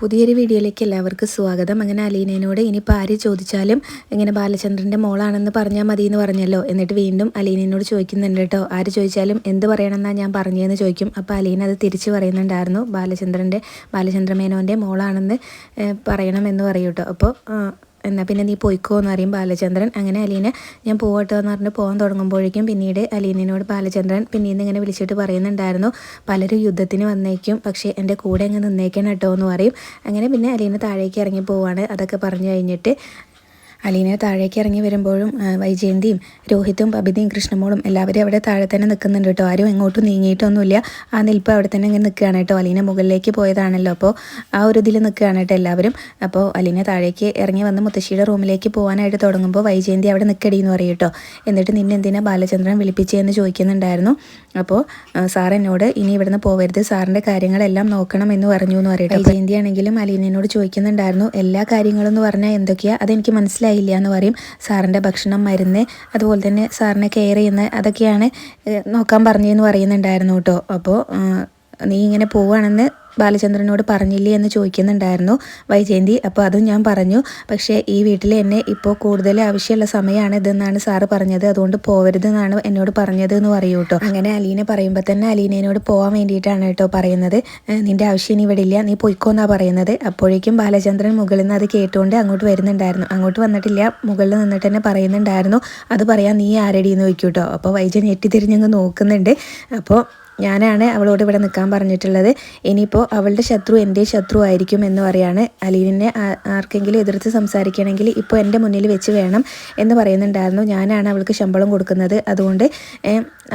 പുതിയൊരു വീഡിയോയിലേക്ക് എല്ലാവർക്കും സ്വാഗതം. അങ്ങനെ അലീനയോട് ഇനിയിപ്പോൾ ആര് ചോദിച്ചാലും ഇങ്ങനെ ബാലചന്ദ്രന്റെ മോളാണെന്ന് പറഞ്ഞാൽ മതി എന്ന് പറഞ്ഞല്ലോ. എന്നിട്ട് വീണ്ടും അലീനയോട് ചോദിക്കുന്നുണ്ട് കേട്ടോ. ആര് ചോദിച്ചാലും എന്ത് പറയണമെന്നാണ് ഞാൻ പറഞ്ഞതെന്ന് ചോദിക്കും. അപ്പോൾ അലീന അത് തിരിച്ച് പറയുന്നുണ്ടായിരുന്നു. ബാലചന്ദ്രന്റെ ബാലചന്ദ്രമേനോന്റെ മോളാണെന്ന് പറയണമെന്ന് പറയൂ കേട്ടോ അപ്പോൾ എന്നാൽ പിന്നെ നീ പോയിക്കോ എന്ന് പറയും ബാലചന്ദ്രൻ. അങ്ങനെ അലീന ഞാൻ പോകട്ടോ എന്ന് പറഞ്ഞിട്ട് പോകാൻ തുടങ്ങുമ്പോഴേക്കും പിന്നീട് അലീനോട് ബാലചന്ദ്രൻ പിന്നീട് ഇങ്ങനെ വിളിച്ചിട്ട് പറയുന്നുണ്ടായിരുന്നു പലരും യുദ്ധത്തിന് വന്നേക്കും പക്ഷേ എന്റെ കൂടെ അങ്ങ് നിന്നേക്കണം കേട്ടോ എന്ന് പറയും. അങ്ങനെ പിന്നെ അലീന താഴേക്ക് ഇറങ്ങി പോവാണ്. അതൊക്കെ പറഞ്ഞു കഴിഞ്ഞിട്ട് അലീന താഴേക്ക് ഇറങ്ങി വരുമ്പോഴും വൈജയന്തിയും രോഹിത്തും പബിതയും കൃഷ്ണമോളും എല്ലാവരും അവിടെ താഴെ തന്നെ നിൽക്കുന്നുണ്ട് കേട്ടോ. ആരും എങ്ങോട്ടും നീങ്ങിയിട്ടൊന്നുമില്ല. ആ നിൽപ്പ് അവിടെ തന്നെ ഇങ്ങനെ നിൽക്കുകയാണ് കേട്ടോ. അലീന മുകളിലേക്ക് പോയതാണല്ലോ. അപ്പോൾ ആ ഒരു ഇതിൽ നിൽക്കുകയാണ് കേട്ടോ എല്ലാവരും. അപ്പോൾ അലീന താഴേക്ക് ഇറങ്ങി വന്ന് മുത്തശ്ശിയുടെ റൂമിലേക്ക് പോകാനായിട്ട് തുടങ്ങുമ്പോൾ വൈജയന്തി അവിടെ നിൽക്കടി എന്ന് പറയും കേട്ടോ. എന്നിട്ട് നിന്നെ എന്തിനാ ബാലചന്ദ്രൻ വിളിപ്പിച്ചതെന്ന് ചോദിക്കുന്നുണ്ടായിരുന്നു. അപ്പോൾ സാർ എന്നോട് ഇനി ഇവിടുന്ന് പോവരുത്. സാറിന്റെ കാര്യങ്ങളെല്ലാം നോക്കണം എന്ന് പറഞ്ഞു എന്ന് പറയട്ടെ വൈജയന്തി ആണെങ്കിലും അലീനയോട് ചോദിക്കുന്നുണ്ടായിരുന്നു എല്ലാ കാര്യങ്ങളും എന്ന് പറഞ്ഞാൽ എന്തൊക്കെയാ? അതെനിക്ക് മനസ്സിലായില്ല എന്ന് പറയും. സാറിന്റെ ഭക്ഷണം മരുന്ന് അതുപോലെ തന്നെ സാറിനെ കെയർ ചെയ്യുന്ന അതൊക്കെയാണ് നോക്കാൻ പറഞ്ഞതെന്ന് പറയുന്നുണ്ടായിരുന്നു കേട്ടോ. അപ്പോൾ നീ ഇങ്ങനെ പോവുകയാണെന്ന് ബാലചന്ദ്രനോട് പറഞ്ഞില്ലേ എന്ന് ചോദിക്കുന്നുണ്ടായിരുന്നു വൈജയന്തി. അപ്പോൾ അതും ഞാൻ പറഞ്ഞു. പക്ഷേ ഈ വീട്ടിൽ എന്നെ ഇപ്പോൾ കൂടുതൽ ആവശ്യമുള്ള സമയമാണ് ഇതെന്നാണ് സാറ് പറഞ്ഞത്. അതുകൊണ്ട് പോവരുതെന്നാണ് എന്നോട് പറഞ്ഞത് എന്ന് പറയൂ കേട്ടോ. അങ്ങനെ അലീനെ പറയുമ്പോൾ തന്നെ അലീനയോട് പോകാൻ വേണ്ടിയിട്ടാണ് കേട്ടോ പറയുന്നത്. നിന്റെ ആവശ്യം ഇനി ഇവിടെ ഇല്ല. നീ പൊയ്ക്കോന്നാ പറയുന്നത്. അപ്പോഴേക്കും ബാലചന്ദ്രൻ മുകളിൽ നിന്ന് അത് കേട്ടുകൊണ്ട് അങ്ങോട്ട് വരുന്നുണ്ടായിരുന്നു. അങ്ങോട്ട് വന്നിട്ടില്ല. മുകളിൽ നിന്നിട്ട് തന്നെ പറയുന്നുണ്ടായിരുന്നു. അത് പറയാൻ നീ ആരടി എന്ന് ചോദിക്കും കേട്ടോ. അപ്പോൾ വൈജൻ ഞെട്ടിത്തിരിഞ്ഞങ്ങ് നോക്കുന്നുണ്ട്. അപ്പോൾ ഞാനാണ് അവളോട് ഇവിടെ നിൽക്കാൻ പറഞ്ഞിട്ടുള്ളത്. ഇനിയിപ്പോൾ അവളുടെ ശത്രു എന്റെ ശത്രു ആയിരിക്കും എന്ന് പറയാണ്. അലീനെ ആർക്കെങ്കിലും എതിർത്ത് സംസാരിക്കണമെങ്കിൽ ഇപ്പോൾ എന്റെ മുന്നിൽ വെച്ച് വേണം എന്ന് പറയുന്നുണ്ടായിരുന്നു. ഞാനാണ് അവൾക്ക് ശമ്പളം കൊടുക്കുന്നത്. അതുകൊണ്ട്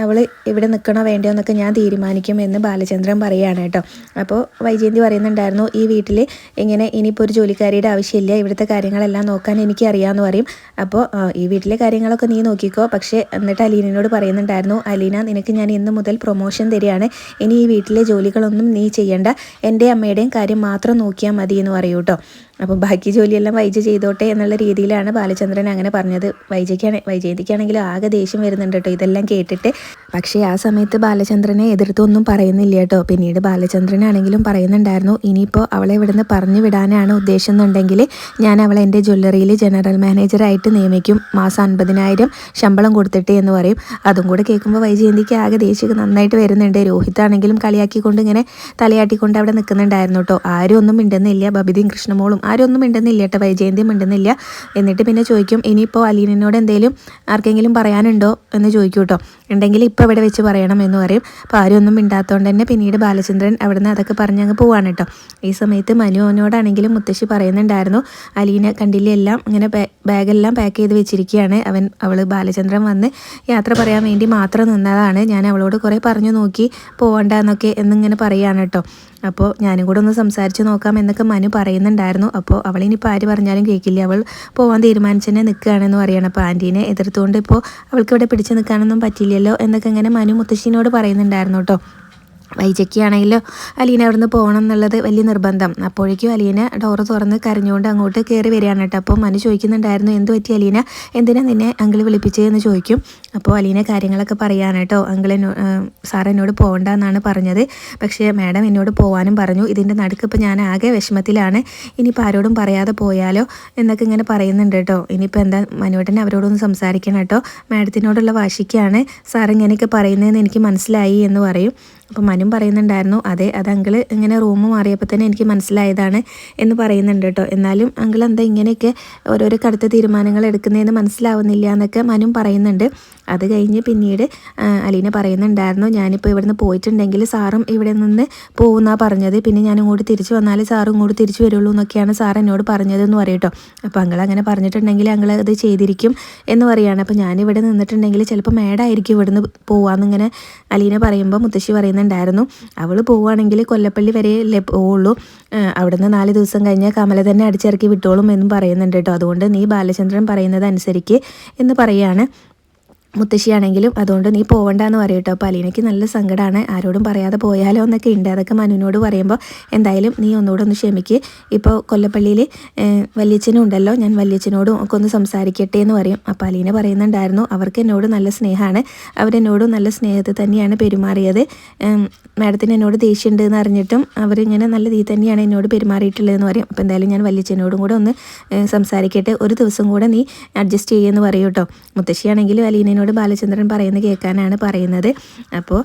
അവൾ ഇവിടെ നിൽക്കണോ വേണ്ടയോ എന്നൊക്കെ ഞാൻ തീരുമാനിക്കും എന്ന് ബാലചന്ദ്രൻ പറയുകയാണ് കേട്ടോ. അപ്പോൾ വൈജയന്തി പറയുന്നുണ്ടായിരുന്നു ഈ വീട്ടിൽ ഇങ്ങനെ ഇനിയിപ്പോൾ ഒരു ജോലിക്കാരിയുടെ ആവശ്യമില്ല. ഇവിടുത്തെ കാര്യങ്ങളെല്ലാം നോക്കാൻ എനിക്ക് അറിയാമെന്ന് പറയും അപ്പോൾ ഈ വീട്ടിലെ കാര്യങ്ങളൊക്കെ നീ നോക്കിക്കോ. പക്ഷേ എന്നിട്ട് അലീനയോട് പറയുന്നുണ്ടായിരുന്നു അലീന നിനക്ക് ഞാൻ ഇന്ന് മുതൽ പ്രൊമോഷൻ തരികയാണ്. ഇനി ഈ വീട്ടിലെ ജോലികളൊന്നും നീ ചെയ്യണ്ട. എന്റെ അമ്മയുടെയും കാര്യം മാത്രം നോക്കിയാൽ മതി എന്ന് പറയൂ കേട്ടോ അപ്പോൾ ബാക്കി ജോലിയെല്ലാം വൈജ ചെയ്തോട്ടെ എന്നുള്ള രീതിയിലാണ് ബാലചന്ദ്രൻ അങ്ങനെ പറഞ്ഞത്. വൈജയ്ക്കാണ് വൈജയതിക്കാണെങ്കിലും ആകെ ദേഷ്യം വരുന്നുണ്ട് കേട്ടോ. ഇതെല്ലാം കേട്ടിട്ട്. പക്ഷേ ആ സമയത്ത് ബാലചന്ദ്രനെ എതിർത്തൊന്നും പറയുന്നില്ല കേട്ടോ. പിന്നീട് ബാലചന്ദ്രനാണെങ്കിലും പറയുന്നുണ്ടായിരുന്നു ഇനിയിപ്പോൾ അവളെ ഇവിടുന്ന് പറഞ്ഞു വിടാനാണ് ഉദ്ദേശം എന്നുണ്ടെങ്കിൽ ഞാൻ അവളെ എന്റെ ജ്വല്ലറിയിൽ ജനറൽ മാനേജറായിട്ട് നിയമിക്കും. മാസം അൻപതിനായിരം ശമ്പളം കൊടുത്തിട്ട് എന്ന് പറയും. അതും കൂടെ കേൾക്കുമ്പോൾ വൈജയന്തിക്ക് ആകെ ദേഷ്യം നന്നായിട്ട് വരുന്നുണ്ട്. രോഹിതാണെങ്കിലും കളിയാക്കിക്കൊണ്ട് ഇങ്ങനെ തലയാട്ടിക്കൊണ്ട് അവിടെ നിൽക്കുന്നുണ്ടായിരുന്നു കേട്ടോ. ആരും ഒന്നും മിണ്ടുന്നില്ല. ബബിതയും കൃഷ്ണമോളും ആരും ഒന്നും മിണ്ടുന്നില്ല കേട്ടോ വൈജയന്തിയും മിണ്ടുന്നില്ല. എന്നിട്ട് പിന്നെ ചോദിക്കും ഇനിയിപ്പോൾ അലീനോട് എന്തെങ്കിലും ആർക്കെങ്കിലും പറയാനുണ്ടോ? എന്ന് ചോദിക്കും കേട്ടോ. ഉണ്ടെങ്കിൽ ഇപ്പോൾ ഇവിടെ വെച്ച് പറയണം എന്ന് പറയും. അപ്പോൾ ആരും ഒന്നും മിണ്ടാത്തതുകൊണ്ട് തന്നെ പിന്നീട് ബാലചന്ദ്രൻ അവിടെ നിന്ന് അതൊക്കെ പറഞ്ഞ് അങ്ങ് പോവാണ് കേട്ടോ. ഈ സമയത്ത് മനുവിനോടാണെങ്കിലും മുത്തശ്ശി പറയുന്നുണ്ടായിരുന്നു അലീന കണ്ടില്ലേ എല്ലാം ഇങ്ങനെ ബാഗെല്ലാം പാക്ക് ചെയ്ത് വെച്ചിരിക്കുകയാണ്. അവൻ അവൾ ബാലചന്ദ്രൻ വന്ന് യാത്ര പറയാൻ വേണ്ടി മാത്രം നിന്നതാണ്. ഞാൻ അവളോട് കുറേ പറഞ്ഞു നോക്കി പോകണ്ട എന്നൊക്കെ എന്നിങ്ങനെ പറയുകയാണ് കേട്ടോ. അപ്പോൾ ഞാനും കൂടെ ഒന്ന് സംസാരിച്ച് നോക്കാം എന്നൊക്കെ മനു പറയുന്നുണ്ടായിരുന്നു. അപ്പോൾ അവളിനിപ്പോൾ ആര് പറഞ്ഞാലും കേൾക്കില്ല അവൾ പോകാൻ തീരുമാനിച്ചെന്നെ നിൽക്കുകയാണെന്ന് പറയണം. അപ്പോൾ ആന്റീനെ എതിർത്തുകൊണ്ട് ഇപ്പോൾ അവൾക്ക് ഇവിടെ പിടിച്ചു നിൽക്കാനൊന്നും പറ്റില്ലല്ലോ എന്നൊക്കെ ഇങ്ങനെ മനു മുത്തശ്ശിനോട് പറയുന്നുണ്ടായിരുന്നു കേട്ടോ. വൈജയ്ക്കാണെങ്കിലോ അലീന അവിടുന്ന് പോകണം എന്നുള്ളത് വലിയ നിർബന്ധം. അപ്പോഴേക്കും അലീന ഡോറ് തുറന്ന് കരഞ്ഞുകൊണ്ട് അങ്ങോട്ട് കയറി വരികയാണ് കേട്ടോ. അപ്പോൾ മനു ചോദിക്കുന്നുണ്ടായിരുന്നു എന്ത് പറ്റി അലീന? എന്തിനാ നിന്നെ അങ്കിൾ വിളിപ്പിച്ചതെന്ന് ചോദിക്കും. അപ്പോൾ അലീന കാര്യങ്ങളൊക്കെ പറയാൻ കേട്ടോ. അങ്കിൾ സാർ എന്നോട് പോകണ്ട എന്നാണ് പറഞ്ഞത്. പക്ഷേ മാഡം എന്നോട് പോകാനും പറഞ്ഞു. ഇതിന്റെ നടുക്ക് ഇപ്പോൾ ഞാൻ ആകെ വിഷമത്തിലാണ്. ഇനിയിപ്പോൾ ആരോടും പറയാതെ പോയാലോ? എന്നൊക്കെ ഇങ്ങനെ പറയുന്നുണ്ട് കേട്ടോ. ഇനിയിപ്പോൾ എന്താ? മനുവേട്ടൻ അവരോടൊന്ന് സംസാരിക്കണം കേട്ടോ. മാഡത്തിനോടുള്ള വാശിക്കാണ് സാർ ഇങ്ങനെയൊക്കെ പറയുന്നതെന്ന് എനിക്ക് മനസ്സിലായി എന്ന് പറയും. അപ്പോൾ മനും പറയുന്നുണ്ടായിരുന്നു അതെ അത് അങ്കിൾ ഇങ്ങനെ റൂം മാറിയപ്പോൾ തന്നെ എനിക്ക് മനസ്സിലായതാണ് എന്ന് പറയുന്നുണ്ട് കേട്ടോ. എന്നാലും അങ്കിൾ എന്താ ഇങ്ങനെയൊക്കെ ഓരോരോ കടുത്ത തീരുമാനങ്ങൾ എടുക്കുന്നതെന്ന് മനസ്സിലാവുന്നില്ല എന്നൊക്കെ മനും പറയുന്നുണ്ട്. അത് കഴിഞ്ഞ് പിന്നീട് അലീന പറയുന്നുണ്ടായിരുന്നു ഞാനിപ്പോൾ ഇവിടുന്ന് പോയിട്ടുണ്ടെങ്കിൽ സാറും ഇവിടെ നിന്ന് പോകുന്നാണ് പറഞ്ഞത്. പിന്നെ ഞാൻ ഇങ്ങോട്ട് തിരിച്ചു വന്നാൽ സാറും ഇങ്ങോട്ട് തിരിച്ചു വരുള്ളൂ എന്നൊക്കെയാണ് സാർ എന്നോട് പറഞ്ഞതെന്ന് പറയട്ടോ അപ്പോൾ അങ്കിൾ അങ്ങനെ പറഞ്ഞിട്ടുണ്ടെങ്കിൽ അങ്കിൾ അത് ചെയ്തിരിക്കും എന്ന് പറയുകയാണ് അപ്പോൾ ഞാനിവിടെ നിന്നിട്ടുണ്ടെങ്കിൽ ചിലപ്പോൾ മേഡായിരിക്കും ഇവിടുന്ന് പോവാന്നിങ്ങനെ അലീന പറയുമ്പോൾ മുത്തശ്ശി പറയുന്നുണ്ടായിരുന്നു അവൾ പോവുകയാണെങ്കിൽ കൊല്ലപ്പള്ളി വരെ അല്ലേ പോവുള്ളൂ. അവിടുന്ന് നാല് ദിവസം കഴിഞ്ഞാൽ കമല തന്നെ അടിച്ചിറക്കി വിട്ടോളും എന്നും പറയുന്നുണ്ട് കേട്ടോ. അതുകൊണ്ട് നീ ബാലചന്ദ്രൻ പറയുന്നത് അനുസരിക്ക് എന്ന് പറയുകയാണ് മുത്തശ്ശിയാണെങ്കിലും അതുകൊണ്ട് നീ പോകണ്ടെന്ന് പറയും കേട്ടോ. അപ്പോൾ അലീനയ്ക്ക് നല്ല സങ്കടമാണ് ആരോടും പറയാതെ പോയാലോ എന്നൊക്കെ ഉണ്ട്. അതൊക്കെ മനുവിനോട് പറയുമ്പോൾ എന്തായാലും നീ ഒന്നുകൂടെ ഒന്ന് ക്ഷമിക്ക്. ഇപ്പോൾ കൊല്ലപ്പള്ളിയിൽ വല്യച്ഛനും ഉണ്ടല്ലോ. ഞാൻ വല്യച്ഛനോടും ഒക്കെ ഒന്ന് സംസാരിക്കട്ടെ എന്ന് പറയും. അപ്പോൾ അലീന പറയുന്നുണ്ടായിരുന്നു അവർക്ക് എന്നോട് നല്ല സ്നേഹമാണ് അവരെന്നോടും നല്ല സ്നേഹത്തിൽ തന്നെയാണ് പെരുമാറിയത്. മാഡത്തിന് എന്നോട് ദേഷ്യമുണ്ട് എന്ന് അറിഞ്ഞിട്ടും അവർ അവരിങ്ങനെ നല്ല രീതി തന്നെയാണ് എന്നോട് പെരുമാറിയിട്ടുള്ളതെന്ന് പറയും. അപ്പോൾ എന്തായാലും ഞാൻ വല്യച്ഛനോടും കൂടെ ഒന്ന് സംസാരിക്കട്ടെ. ഒരു ദിവസം കൂടെ നീ അഡ്ജസ്റ്റ് ചെയ്യുമെന്ന് പറയും കേട്ടോ. മുത്തശ്ശിയാണെങ്കിലും അലീനയോട് ബാലചന്ദ്രൻ പറയുന്നത് കേൾക്കാനാണ് പറയുന്നത്. അപ്പോൾ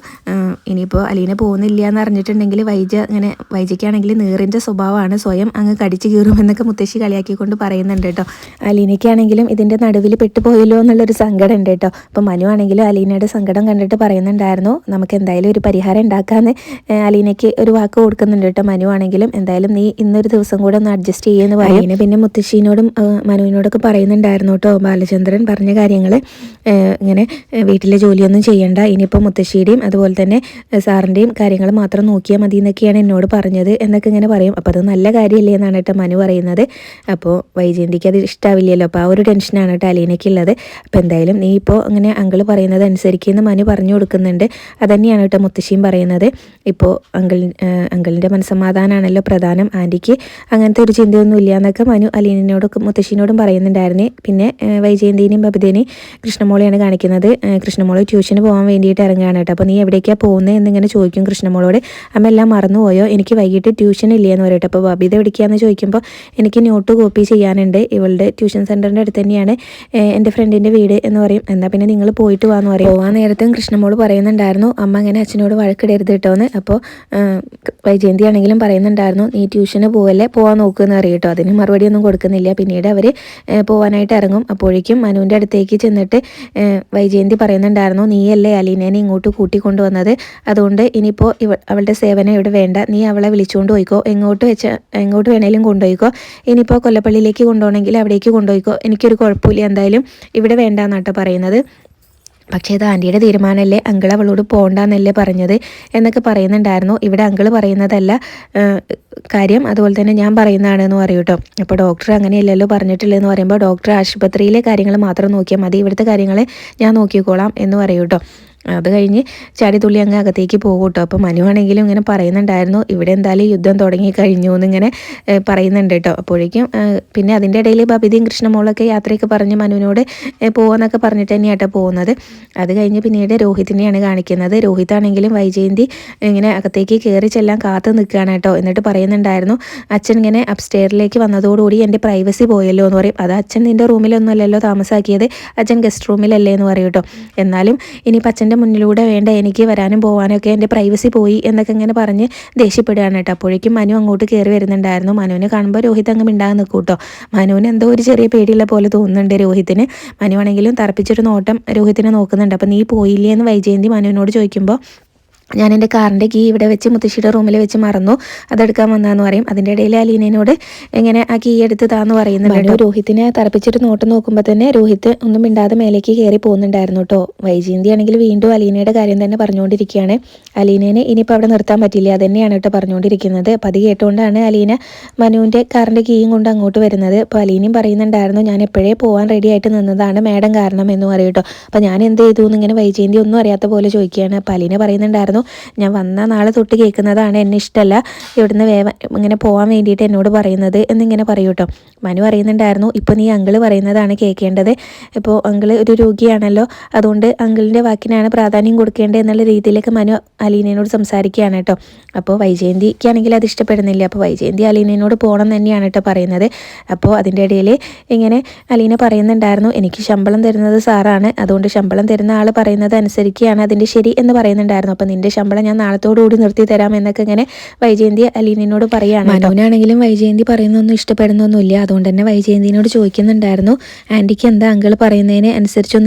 ഇനിയിപ്പോൾ അലീന പോകുന്നില്ല എന്ന് അറിഞ്ഞിട്ടുണ്ടെങ്കിൽ വൈജ ഇങ്ങനെ വൈജയ്ക്കാണെങ്കിൽ നീറിന്റെ സ്വഭാവമാണ് സ്വയം അങ്ങ് കടിച്ചു കീറുമെന്നൊക്കെ മുത്തശ്ശി കളിയാക്കിക്കൊണ്ട് പറയുന്നുണ്ട് കേട്ടോ. അലീനയ്ക്കാണെങ്കിലും ഇതിന്റെ നടുവിൽ പെട്ടുപോയല്ലോ എന്നുള്ളൊരു സങ്കടം ഉണ്ട് കേട്ടോ. അപ്പോൾ മനു ആണെങ്കിലും അലീനയുടെ സങ്കടം കണ്ടിട്ട് പറയുന്നുണ്ടായിരുന്നു നമുക്ക് എന്തായാലും ഒരു പരിഹാരം ഉണ്ടാക്കാമെന്ന് അലീനയ്ക്ക് ഒരു വാക്ക് കൊടുക്കുന്നുണ്ട് കേട്ടോ. മനു ആണെങ്കിലും എന്തായാലും നീ ഇന്നൊരു ദിവസം കൂടെ ഒന്ന് അഡ്ജസ്റ്റ് ചെയ്യുമെന്ന് പറയുന്നത് പിന്നെ മുത്തശ്ശീനോടും മനുവിനോടൊക്കെ പറയുന്നുണ്ടായിരുന്നു കേട്ടോ. ബാലചന്ദ്രൻ പറഞ്ഞ കാര്യങ്ങൾ ഇങ്ങനെ വീട്ടിലെ ജോലിയൊന്നും ചെയ്യണ്ട. ഇനിയിപ്പോൾ മുത്തശ്ശിയുടെയും അതുപോലെ തന്നെ സാറിന്റെയും കാര്യങ്ങൾ മാത്രം നോക്കിയാൽ മതി എന്നൊക്കെയാണ് എന്നോട് പറഞ്ഞത് എന്നൊക്കെ ഇങ്ങനെ പറയും. അപ്പോൾ അത് നല്ല കാര്യമല്ലേ എന്നാണ് കേട്ടോ മനു പറയുന്നത്. അപ്പോൾ വൈജയന്തിക്ക് അത് ഇഷ്ടാവില്ലല്ലോ. അപ്പോൾ ആ ഒരു ടെൻഷനാണ് കേട്ടോ അലീനയ്ക്ക് ഉള്ളത് അപ്പോൾ എന്തായാലും നീ ഇപ്പോൾ അങ്ങനെ അങ്കിൾ പറയുന്നത് അനുസരിക്കുന്ന മനു പറഞ്ഞു കൊടുക്കുന്നുണ്ട്. അതന്നെയാണ് കേട്ടോ മുത്തശ്ശിയും പറയുന്നത്. ഇപ്പോൾ അങ്കിൾ അങ്കിളിന്റെ മനസ്സമാധാനമാണല്ലോ പ്രധാനം. ആന്റിക്ക് അങ്ങനത്തെ ഒരു ചിന്തയൊന്നും ഇല്ല എന്നൊക്കെ മനു അലീനോടൊക്കെ മുത്തശ്ശിനോടും പറയുന്നുണ്ടായിരുന്നു. പിന്നെ വൈജയന്തിനെയും ബബിതേനെയും കൃഷ്ണമോളിയാണ് കാണിക്കുന്നത്. കൃഷ്ണമോൾ ട്യൂഷന് പോകാൻ വേണ്ടിയിട്ട് ഇറങ്ങുകയാണ് കേട്ടോ. അപ്പോൾ നീ എവിടേക്കാണ് പോകുന്നത് എന്നിങ്ങനെ ചോദിക്കും കൃഷ്ണമോളോട്. അമ്മ എല്ലാം മറന്നുപോയോ? എനിക്ക് വൈകിട്ട് ട്യൂഷൻ ഇല്ല എന്ന് പറയട്ടെ അപ്പോൾ ബബിത എവിടേക്കാന്ന് ചോദിക്കുമ്പോൾ എനിക്ക് നോട്ട് കോപ്പി ചെയ്യാനുണ്ട്. ഇവളുടെ ട്യൂഷൻ സെന്ററിന്റെ അടുത്ത് തന്നെയാണ് എന്റെ ഫ്രണ്ടിന്റെ വീട് എന്ന് പറയും. എന്നാൽ പിന്നെ നിങ്ങൾ പോയിട്ട് വാന്ന് പറയും. പോകാൻ നേരത്തും കൃഷ്ണമോൾ പറയുന്നുണ്ടായിരുന്നു അമ്മ അങ്ങനെ അച്ഛനോട് വഴക്കിടരുത് കേട്ടോന്ന്. അപ്പോൾ വൈജയന്തി ആണെങ്കിലും പറയുന്നുണ്ടായിരുന്നു നീ ട്യൂഷന് പോവല്ലേ? പോകാൻ നോക്കുമെന്ന് അറിയട്ടോ അതിന് മറുപടി ഒന്നും കൊടുക്കുന്നില്ല. പിന്നീട് അവർ പോകാനായിട്ട് ഇറങ്ങും. അപ്പോഴേക്കും മനുവിന്റെ അടുത്തേക്ക് ചെന്നിട്ട് വൈജയന്തി പറയുന്നുണ്ടായിരുന്നു നീയല്ലേ അലീനേനെ ഇങ്ങോട്ട് കൂട്ടിക്കൊണ്ടുവന്നത്? അതുകൊണ്ട് ഇനിയിപ്പോൾ ഇവ അവളുടെ സേവനം ഇവിടെ വേണ്ട. നീ അവളെ വിളിച്ചുകൊണ്ട് പോയിക്കോ. എങ്ങോട്ട് വെച്ച എങ്ങോട്ട് വേണേലും കൊണ്ടുപോയിക്കോ. ഇനിയിപ്പോൾ കൊല്ലപ്പള്ളിയിലേക്ക് കൊണ്ടുപോകണമെങ്കിൽ അവിടേക്ക് കൊണ്ടുപോയിക്കോ. എനിക്കൊരു കുഴപ്പമില്ല എന്തായാലും. ഇവിടെ വേണ്ട എന്നാട്ടോ പറയുന്നത്. പക്ഷേ അത് ആന്റിയുടെ തീരുമാനമല്ലേ? അങ്കിൾ അവളോട് പോകണ്ടെന്നല്ലേ പറഞ്ഞത്? എന്നൊക്കെ പറയുന്നുണ്ടായിരുന്നു. ഇവിടെ അങ്കിൾ പറയുന്നതല്ല കാര്യം അതുപോലെ തന്നെ ഞാൻ പറയുന്നതാണെന്ന് പറയൂട്ടോ. അപ്പോൾ ഡോക്ടർ അങ്ങനെയല്ലല്ലോ പറഞ്ഞിട്ടില്ലെന്ന് പറയുമ്പോൾ ഡോക്ടർ ആശുപത്രിയിലെ കാര്യങ്ങൾ മാത്രം നോക്കിയാൽ മതി. ഇവിടുത്തെ കാര്യങ്ങൾ ഞാൻ നോക്കിക്കോളാം എന്ന് പറയൂട്ടോ. അത് കഴിഞ്ഞ് ചാടിത്തുള്ളി അങ്ങ് അകത്തേക്ക് പോകും കേട്ടോ അപ്പോൾ മനുവാണെങ്കിലും ഇങ്ങനെ പറയുന്നുണ്ടായിരുന്നു ഇവിടെ എന്തായാലും യുദ്ധം തുടങ്ങി കഴിഞ്ഞു എന്നിങ്ങനെ പറയുന്നുണ്ട് കേട്ടോ. അപ്പോഴേക്കും പിന്നെ അതിന്റെ ഇടയിൽ ബബിതയും കൃഷ്ണമോളൊക്കെ യാത്രയൊക്കെ പറഞ്ഞ് മനുവിനോട് പോകുമെന്നൊക്കെ പറഞ്ഞിട്ട് തന്നെയാണ് കേട്ടോ പോകുന്നത്. അത് കഴിഞ്ഞ് പിന്നീട് രോഹിത്തിനെയാണ് കാണിക്കുന്നത്. രോഹിതാണെങ്കിലും വൈജയന്തി ഇങ്ങനെ അകത്തേക്ക് കയറി ചെല്ലാൻ കാത്തു നിൽക്കുകയാണ് കേട്ടോ. എന്നിട്ട് പറയുന്നുണ്ടായിരുന്നു അച്ഛൻ ഇങ്ങനെ അപ്സ്റ്റെയറിലേക്ക് വന്നതോടുകൂടി എന്റെ പ്രൈവസി പോയല്ലോ എന്ന് പറയും. അത് അച്ഛൻ നിന്റെ റൂമിലൊന്നുമല്ലല്ലോ താമസാക്കിയത്. അച്ഛൻ ഗസ്റ്റ് റൂമിലല്ലേ എന്ന് പറയും കേട്ടോ. എന്നാലും ഇനി അച്ഛൻ എന്റെ മുന്നിലൂടെ വേണ്ട എനിക്ക് വരാനും പോകാനും ഒക്കെ എന്റെ പ്രൈവസി പോയി എന്നൊക്കെ ഇങ്ങനെ പറഞ്ഞ് ദേഷ്യപ്പെടുകയാണ് കേട്ടോ. അപ്പോഴേക്കും മനു അങ്ങോട്ട് കയറി വരുന്നുണ്ടായിരുന്നു. മനുവിനെ കാണുമ്പോൾ രോഹിത് അങ്ങ് മിണ്ടാതെ നിൽക്കും കേട്ടോ. മനുവിന് എന്തോ ഒരു ചെറിയ പേടിയുള്ള പോലെ തോന്നുന്നുണ്ട് രോഹിത്തിന്. മനുവാണെങ്കിലും തറപ്പിച്ചൊരു നോട്ടം രോഹിത്തിനെ നോക്കുന്നുണ്ട്. അപ്പോൾ നീ പോയില്ലേ എന്ന് വൈജയന്തി മനുവിനോട് ചോദിക്കുമ്പോൾ ഞാൻ എന്റെ കാറിന്റെ കീ ഇവിടെ വെച്ച് മുത്തശ്ശിയുടെ റൂമിൽ വെച്ച് മറന്നു. അതെടുക്കാൻ വന്നതെന്ന് പറയും. അതിന്റെ ഇടയിൽ അലീനയോട് എങ്ങനെ ആ കീ എടുത്ത് താന്ന് പറയുന്നുണ്ട് രോഹിത്തിനെ തറപ്പിച്ചിട്ട് നോട്ട് നോക്കുമ്പോൾ തന്നെ രോഹിത് ഒന്നും മിണ്ടാതെ മേലേക്ക് കയറി പോകുന്നുണ്ടായിരുന്നു കേട്ടോ. വൈജയന്തി ആണെങ്കിൽ വീണ്ടും അലീനയുടെ കാര്യം തന്നെ പറഞ്ഞുകൊണ്ടിരിക്കുകയാണ്. അലീനേനെ ഇനിയിപ്പോൾ അവിടെ നിർത്താൻ പറ്റില്ല. അതന്നെയാണ് കേട്ടോ പറഞ്ഞുകൊണ്ടിരിക്കുന്നത്. അപ്പം അത് കേട്ടുകൊണ്ടാണ് അലീന മനുവിന്റെ കാറിന്റെ കീയും കൊണ്ട് അങ്ങോട്ട് വരുന്നത്. അപ്പോൾ അലീനയും പറയുന്നുണ്ടായിരുന്നു ഞാൻ എപ്പോഴേ പോകാൻ റെഡി ആയിട്ട് നിന്നതാണ് മാഡം കാരണം എന്ന് പറയും കേട്ടോ. അപ്പോൾ ഞാൻ എന്ത് ചെയ്തു എന്നിങ്ങനെ വൈജയന്തി ഒന്നും അറിയാത്ത പോലെ ചോദിക്കുകയാണ്. അപ്പോൾ അലീന പറയുന്നുണ്ടായിരുന്നു ഞാൻ വന്ന നാളെ തൊട്ട് കേൾക്കുന്നതാണ് എന്നെ ഇഷ്ടമല്ല ഇവിടുന്ന് വേവ ഇങ്ങനെ പോകാൻ വേണ്ടിയിട്ട് എന്നോട് പറയുന്നത്? എന്നിങ്ങനെ പറയൂ കേട്ടോ മനു പറയുന്നുണ്ടായിരുന്നു ഇപ്പോൾ നീ അങ്കിൾ പറയുന്നതാണ് കേൾക്കേണ്ടത്. ഇപ്പോൾ അങ്കിൾ ഒരു രോഗിയാണല്ലോ. അതുകൊണ്ട് അങ്കിളിന്റെ വാക്കിനാണ് പ്രാധാന്യം കൊടുക്കേണ്ടത് എന്നുള്ള രീതിയിലേക്ക് മനു അലീനയോട് സംസാരിക്കുകയാണ് കേട്ടോ അപ്പോൾ വൈജയന്തിക്കാണെങ്കിൽ അത് ഇഷ്ടപ്പെടുന്നില്ല. അപ്പോൾ വൈജയന്തി അലീനയോട് പോകണം തന്നെയാണ് കേട്ടോ പറയുന്നത്. അപ്പോൾ അതിന്റെ ഇടയിൽ ഇങ്ങനെ അലീന പറയുന്നുണ്ടായിരുന്നു എനിക്ക് ശമ്പളം തരുന്നത് സാറാണ്. അതുകൊണ്ട് ശമ്പളം തരുന്ന ആൾ പറയുന്നത് അനുസരിക്കുകയാണ് അതിന്റെ ശരി എന്ന് പറയുന്നുണ്ടായിരുന്നു. അപ്പോൾ നിന്റെ ശമ്പളം ഞാൻ നാളത്തോടുകൂടി നിർത്തി തരാം എന്നൊക്കെ ഇങ്ങനെ വൈജയന്തി അലീനോട് പറയുകയാണ് മനുവിനാണെങ്കിലും വൈജയന്തി പറയുന്നൊന്നും ഇഷ്ടപ്പെടുന്നൊന്നുമില്ല. അതുകൊണ്ട് തന്നെ വൈജയന്തിനോട് ചോദിക്കുന്നുണ്ടായിരുന്നു ആന്റിക്ക് എന്താ അങ്കിൾ പറയുന്നതിന്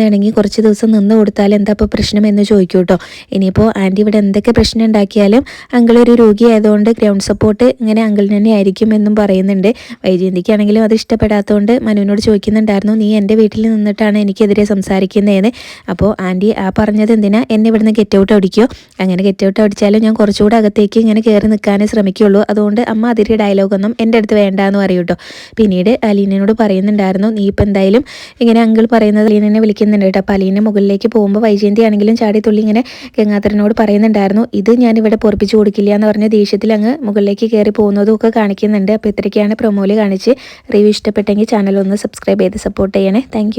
ഇണങ്ങി കുറച്ച് ദിവസം നിന്ന് കൊടുത്താൽ എന്താ ഇപ്പോൾ പ്രശ്നം? എന്ന് ചോദിക്കൂ കേട്ടോ. ഇനിയിപ്പോൾ ആന്റി ഇവിടെ എന്തൊക്കെ പ്രശ്നം ഉണ്ടാക്കിയാലും അങ്കിൾ ഒരു രോഗിയായതുകൊണ്ട് ഗ്രൗണ്ട് സപ്പോർട്ട് ഇങ്ങനെ അങ്കിളിന് തന്നെ ആയിരിക്കും എന്നും പറയുന്നുണ്ട്. വൈജയന്തിക്കാണെങ്കിലും അത് ഇഷ്ടപ്പെടാത്തതുകൊണ്ട് മനുവിനോട് ചോദിക്കുന്നുണ്ടായിരുന്നു നീ എന്റെ വീട്ടിൽ നിന്നിട്ടാണ് എനിക്കെതിരെ സംസാരിക്കുന്നതെന്ന്? അപ്പോൾ ആന്റി ആ പറഞ്ഞത് എന്തിനാ? എന്നെ ഇവിടുന്ന് ഗെറ്റ് ഔട്ട് അടിക്കോ? അങ്ങനെ എങ്ങനെ ഗെറ്റൗട്ട് അടിച്ചാലും ഞാൻ കുറച്ചുകൂടെ അകത്തേക്ക് ഇങ്ങനെ കയറി നിൽക്കാനേ ശ്രമിക്കുള്ളൂ. അതുകൊണ്ട് അമ്മ അതിരി ഡയലോഗൊന്നും എന്റെ അടുത്ത് വേണ്ട എന്ന് പറയും കേട്ടോ. പിന്നീട് അലീനയോട് പറയുന്നുണ്ടായിരുന്നു നീ ഇപ്പം എന്തായാലും ഇങ്ങനെ അങ്കിൾ പറയുന്നത് അലീനെ വിളിക്കുന്നുണ്ട് കേട്ടോ. അപ്പോൾ അലീനെ മുകളിലേക്ക് പോകുമ്പോൾ വൈജയന്തി ആണെങ്കിലും ചാടി തുള്ളി ഇങ്ങനെ ഗംഗാധരനോട് പറയുന്നുണ്ടായിരുന്നു ഇത് ഞാൻ ഇവിടെ പൊറപ്പിച്ചു കൊടുക്കില്ല എന്ന് പറഞ്ഞ ദേഷ്യത്തിൽ അങ്ങ് മുകളിലേക്ക് കയറി പോകുന്നതും ഒക്കെ കാണിക്കുന്നുണ്ട്. അപ്പോൾ ഇത്രയ്ക്കാണ് പ്രൊമോയിൽ കാണിച്ച് റിവ്യൂ ഇഷ്ടപ്പെട്ടെങ്കിൽ ചാനൽ ഒന്ന് സബ്സ്ക്രൈബ് ചെയ്ത് സപ്പോർട്ട് ചെയ്യണേ. താങ്ക്